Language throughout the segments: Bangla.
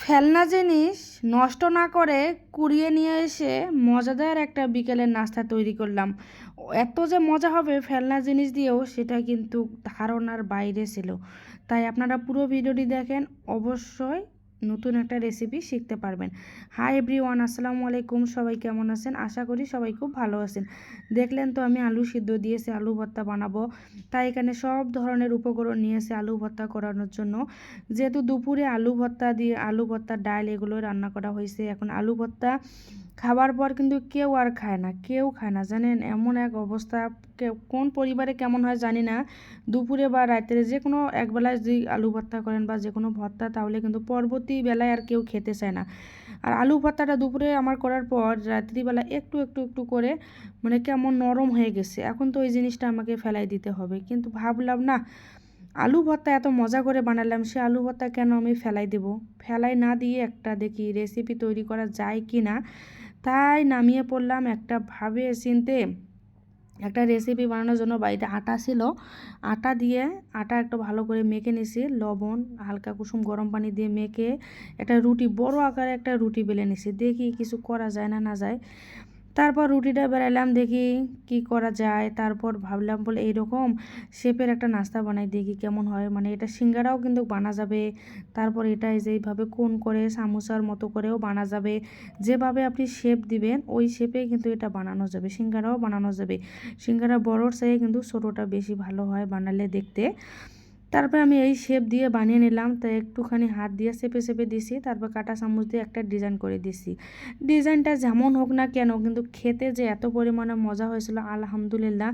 ফেলনা জিনিস নষ্ট না করে কুড়িয়ে নিয়ে এসে মজাদার একটা বিকেলের নাস্তা তৈরি করলাম। এত যে মজা হবে ফেলনা জিনিস দিয়েও সেটা কিন্তু ধারণার বাইরে ছিল। তাই আপনারা পুরো ভিডিওটি দেখেন। অবশ্যই নতুন একটা রেসিপি শিখতে পারবেন। হাই এভরিওয়ান আসসালামু আলাইকুম। সবাই কেমন আছেন? আশা করি সবাই খুব ভালো আছেন। দেখলেন তো আমি আলু সিদ্ধ দিয়েছি আলু ভর্তা বানাবো। তাই এখানে সব ধরনের উপকরণ নিয়েছে আলু ভর্তা করানোর জন্য যেহেতু দুপুরে আলু ভর্তা দিয়ে আলু ভর্তা ডাল এগুলো রান্না করা হয়েছে, এখন আলু ভর্তা খাবার পর কিন্তু কেউ আর খায় না, কেউ খায় না। জানেন এমন এক অবস্থা কোন পরিবারে কেমন হয় জানি না। দুপুরে বা রাত্রে যে কোনো একবেলায় যদি আলু ভর্তা করেন বা যে কোনো ভর্তা, তাহলে কিন্তু পরবর্তী বেলায় আর কেউ খেতে চায় না। আর আলু ভর্তাটা দুপুরে আমার করার পর রাত্রিবেলা একটু একটু একটু করে মানে কেমন নরম হয়ে গেছে। এখন তো ওই জিনিসটা আমাকে ফেলাই দিতে হবে। কিন্তু ভাবলাম, না, আলু ভর্তা এত মজা করে বানালাম, সে আলু ভর্তা কেন আমি ফেলাই দেব? ফেলাই না দিয়ে একটা দেখি রেসিপি তৈরি করা যায় কি না তাই নামিয়ে পড়লাম একটা ভাবে চিনতে। একটা রেসিপি বানানোর জন্য বাড়িতে আটা ছিল। আটা দিয়ে আটা একটু ভালো করে মেখে নিছি। লবণ, হালকা কুসুম, গরম পানি দিয়ে মেখে একটা রুটি, বড় আকারে একটা রুটি বেলে নিছি। দেখি কিছু করা যায় না না যায়। তারপর রুটিটা বেড়ালাম, দেখি কি করা যায়। তারপর ভাবলাম, বলে এইরকম শেপের একটা নাস্তা বানাই, দেখি কেমন হয়। মানে এটা সিঙ্গারাও কিন্তু বানা যাবে। তারপর এটা যেইভাবে কোন করে সামোসার মতো করেও বানা যাবে। যেভাবে আপনি শেপ দিবেন, ওই শেপে কিন্তু এটা বানানো যাবে, সিঙ্গারাও বানানো যাবে। সিঙ্গারা বড়োর চেয়ে কিন্তু ছোটোটা বেশি ভালো হয় বানালে দেখতে। তারপর আমি এই শেপ দিয়ে বানিয়ে নিলাম। তো একটুখানি হাত দিয়ে চেপে চেপে দিছি, তারপর কাটা চামচ দিয়ে একটা ডিজাইন করে দিছি। ডিজাইনটা যেমন হোক না কেন, কিন্তু খেতে যে এত পরিমাণে মজা হয়েছিল, আলহামদুলিল্লাহ,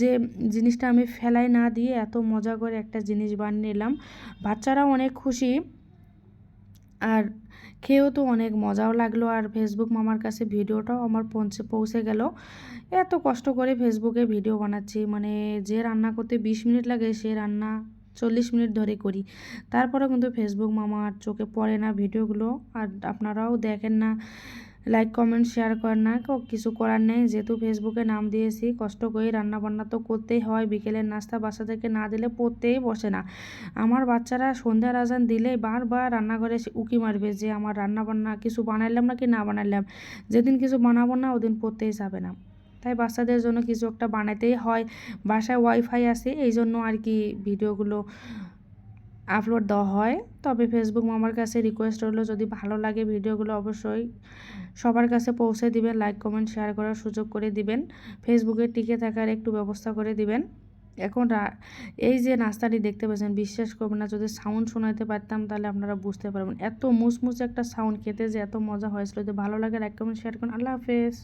যে জিনিসটা আমি ফেলাই না দিয়ে এত মজা করে একটা জিনিস বানিয়ে নিলাম। বাচ্চারাও অনেক খুশি। আর খেয়েও তো অনেক মজাও লাগল। আর ফেসবুক মামার কাছে ভিডিওটাও আমার পৌঁছে পৌঁছে গেল। এত কষ্ট করে ফেসবুকে ভিডিও বানাচ্ছি মানে যে রান্না করতে বিশ মিনিট লাগে, সে রান্না চল্লিশ মিনিট ধরে করি। তারপরেও কিন্তু ফেসবুক মামা আর চোখে পড়ে না ভিডিওগুলো। আর আপনারাও দেখেন না লাইক কমেন্ট শেয়ার করেন না। কিছু করার নেই। যেহেতু ফেসবুকে নাম দিয়েছি, কষ্ট করে রান্না বান্না তো করতেই হয়। বিকেলের নাস্তা বাচ্চাদেরকে না দিলে পড়তেই বসে না। আমার বাচ্চারা সন্ধ্যার আজান দিলেই বারবার রান্নাঘরে উকি মারবে যে, আমার রান্না বান্না কিছু বানাইলাম না কি না বানাইলাম? যেদিন কিছু বানাবো না, ওদিন পড়তেই যাবে না। তাই বাচ্চাদের জন্য কিছু একটা বানাতেই হয়। বাসায় ওয়াইফাই আছে এই জন্য আর কি ভিডিওগুলো আপলোড দেওয়া হয়। তবে ফেসবুক মামার কাছে রিকোয়েস্ট হলো, যদি ভালো লাগে ভিডিওগুলো অবশ্যই সবার কাছে পৌঁছে দিবেন লাইক কমেন্ট শেয়ার করার সুযোগ করে দিবেন। ফেসবুকে টিকে থাকার একটু ব্যবস্থা করে দিবেন। এখন এই যে নাস্তাটি দেখতে পাচ্ছেন, বিশ্বাস করবেন না, যদি সাউন্ড শোনাতে পারতাম তাহলে আপনারা বুঝতে পারবেন। এত মুসমুসে একটা সাউন্ড খেতে যে এত মজা হয়েছিল। যদি ভালো লাগে লাইক কমেন্ট শেয়ার করুন। আল্লাহ হাফেজ।